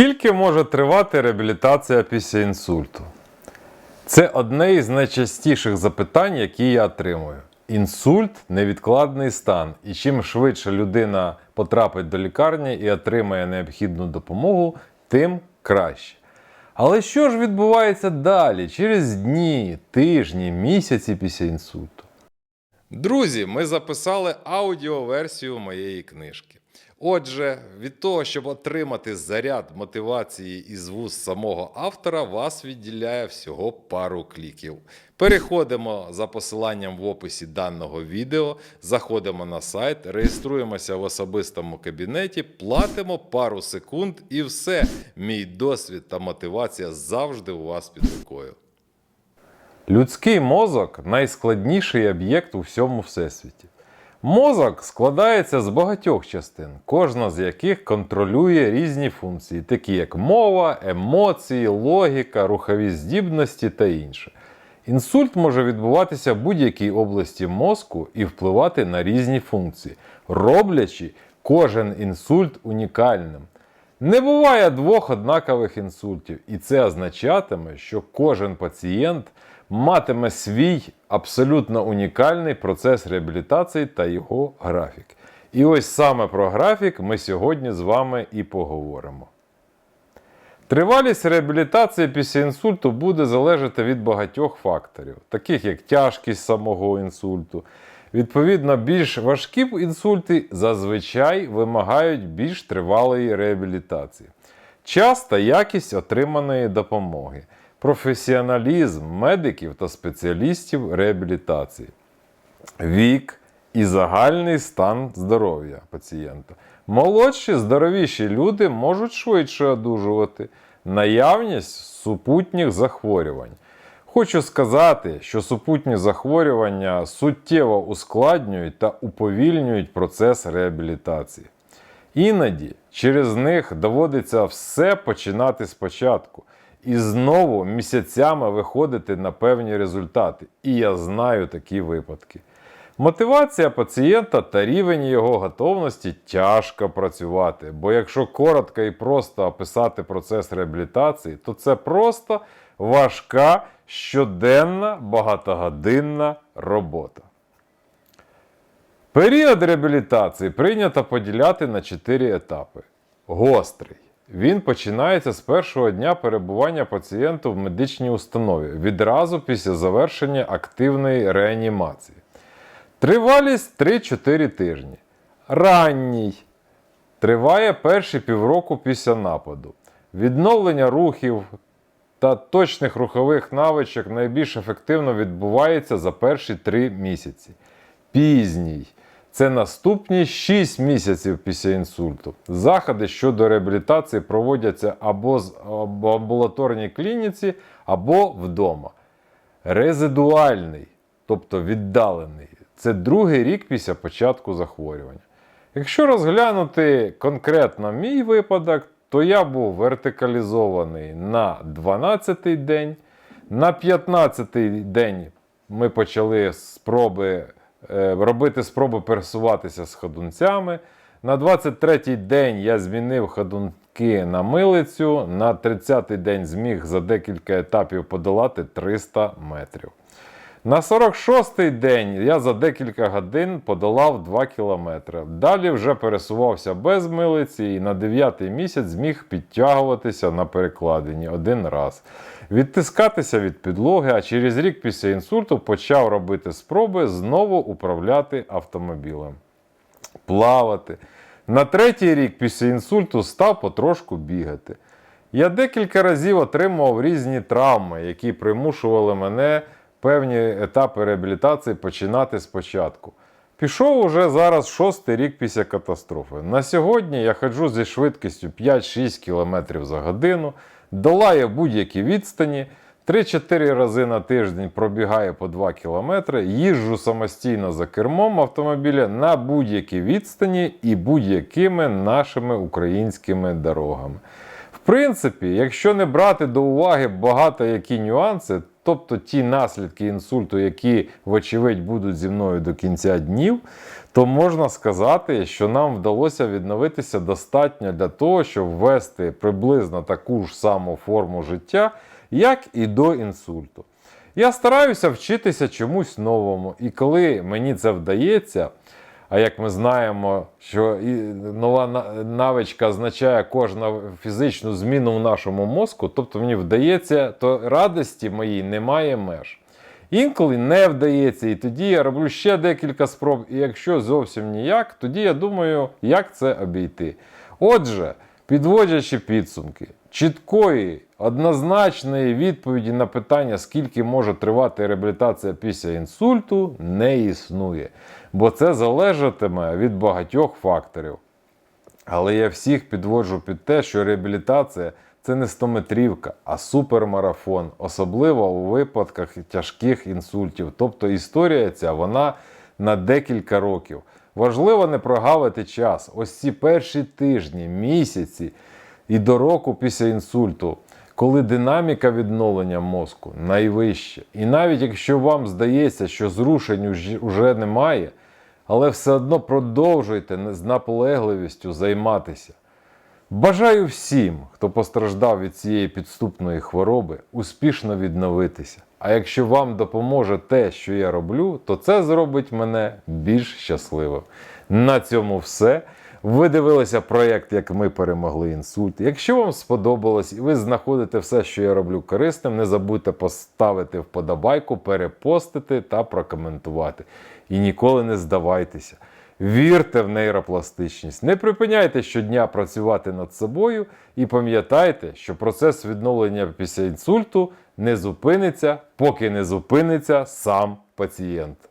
Скільки може тривати реабілітація після інсульту? Це одне із найчастіших запитань, які я отримую. Інсульт невідкладний стан, і чим швидше людина потрапить до лікарні і отримає необхідну допомогу, тим краще. Але що ж відбувається далі, через дні, тижні, місяці після інсульту? Друзі, ми записали аудіоверсію моєї книжки. Отже, від того, щоб отримати заряд мотивації із вуз самого автора, вас відділяє всього пару кліків. Переходимо за посиланням в описі даного відео, заходимо на сайт, реєструємося в особистому кабінеті, платимо пару секунд і все. Мій досвід та мотивація завжди у вас під рукою. Людський мозок найскладніший об'єкт у всьому всесвіті. Мозок складається з багатьох частин, кожна з яких контролює різні функції, такі як мова, емоції, логіка, рухові здібності та інше. Інсульт може відбуватися в будь-якій області мозку і впливати на різні функції, роблячи кожен інсульт унікальним. Не буває двох однакових інсультів, і це означатиме, що кожен пацієнт матиме свій абсолютно унікальний процес реабілітації та його графік. І ось саме про графік ми сьогодні з вами і поговоримо. Тривалість реабілітації після інсульту буде залежати від багатьох факторів, таких як тяжкість самого інсульту. Відповідно, більш важкі інсульти зазвичай вимагають більш тривалої реабілітації. Час та якість отриманої допомоги, професіоналізм медиків та спеціалістів реабілітації, вік і загальний стан здоров'я пацієнта. Молодші, здоровіші люди можуть швидше одужувати, наявність супутніх захворювань. Хочу сказати, що супутні захворювання суттєво ускладнюють та уповільнюють процес реабілітації. Іноді через них доводиться все починати спочатку і знову місяцями виходити на певні результати. І я знаю такі випадки. Мотивація пацієнта та рівень його готовності тяжко працювати, бо якщо коротко і просто описати процес реабілітації, то це просто важка щоденна багатогодинна робота. Період реабілітації прийнято поділяти на 4 етапи. Гострий. Він починається з першого дня перебування пацієнту в медичній установі відразу після завершення активної реанімації. Тривалість 3-4 тижні. Ранній. Триває перші півроку після нападу. Відновлення рухів та точних рухових навичок найбільш ефективно відбувається за перші 3 місяці. Пізній. Це наступні 6 місяців після інсульту. Заходи щодо реабілітації проводяться або в амбулаторній клініці, або вдома. Резидуальний, тобто віддалений, це другий рік після початку захворювання. Якщо розглянути конкретно мій випадок, то я був вертикалізований на 12-й день. На 15-й день ми почали спроби, е, робити спроби пересуватися з ходунцями. На 23-й день я змінив ходунки на милицю. На 30-й день зміг за декілька етапів подолати 300 метрів. На 46-й день я за декілька годин подолав 2 кілометри. Далі вже пересувався без милиці і на 9-й місяць зміг підтягуватися на перекладині один раз, відтискатися від підлоги, а через рік після інсульту почав робити спроби знову управляти автомобілем, плавати. На третій рік після інсульту став потрошку бігати. Я декілька разів отримував різні травми, які примушували мене певні етапи реабілітації починати спочатку. Пішов уже зараз шостий рік після катастрофи. На сьогодні я ходжу зі швидкістю 5-6 км за годину, долаю будь-які відстані, 3-4 рази на тиждень пробігаю по 2 км, їжджу самостійно за кермом автомобіля на будь-які відстані і будь-якими нашими українськими дорогами. В принципі, якщо не брати до уваги багато які нюанси, тобто ті наслідки інсульту, які, вочевидь, будуть зі мною до кінця днів, то можна сказати, що нам вдалося відновитися достатньо для того, щоб ввести приблизно таку ж саму форму життя, як і до інсульту. Я стараюся вчитися чомусь новому, і коли мені це вдається, а як ми знаємо, що нова навичка означає кожну фізичну зміну в нашому мозку, тобто мені вдається, то радості моїй немає меж. Інколи не вдається, і тоді я роблю ще декілька спроб. І якщо зовсім ніяк, тоді я думаю, як це обійти. Отже, підводячи підсумки, чіткої, однозначної відповіді на питання, скільки може тривати реабілітація після інсульту, не існує, бо це залежатиме від багатьох факторів. Але я всіх підводжу під те, що реабілітація це не стометрівка, а супермарафон, особливо у випадках тяжких інсультів. Тобто історія ця вона на декілька років. Важливо не прогавити час. Ось ці перші тижні, місяці і до року після інсульту, коли динаміка відновлення мозку найвища. І навіть якщо вам здається, що зрушень уже- немає, але все одно продовжуйте з наполегливістю займатися. Бажаю всім, хто постраждав від цієї підступної хвороби, успішно відновитися. А якщо вам допоможе те, що я роблю, то це зробить мене більш щасливим. На цьому все. Ви дивилися проєкт, як ми перемогли інсульт. Якщо вам сподобалось і ви знаходите все, що я роблю корисним, не забудьте поставити вподобайку, перепостити та прокоментувати. І ніколи не здавайтеся. Вірте в нейропластичність. Не припиняйте щодня працювати над собою і пам'ятайте, що процес відновлення після інсульту не зупиниться, поки не зупиниться сам пацієнт.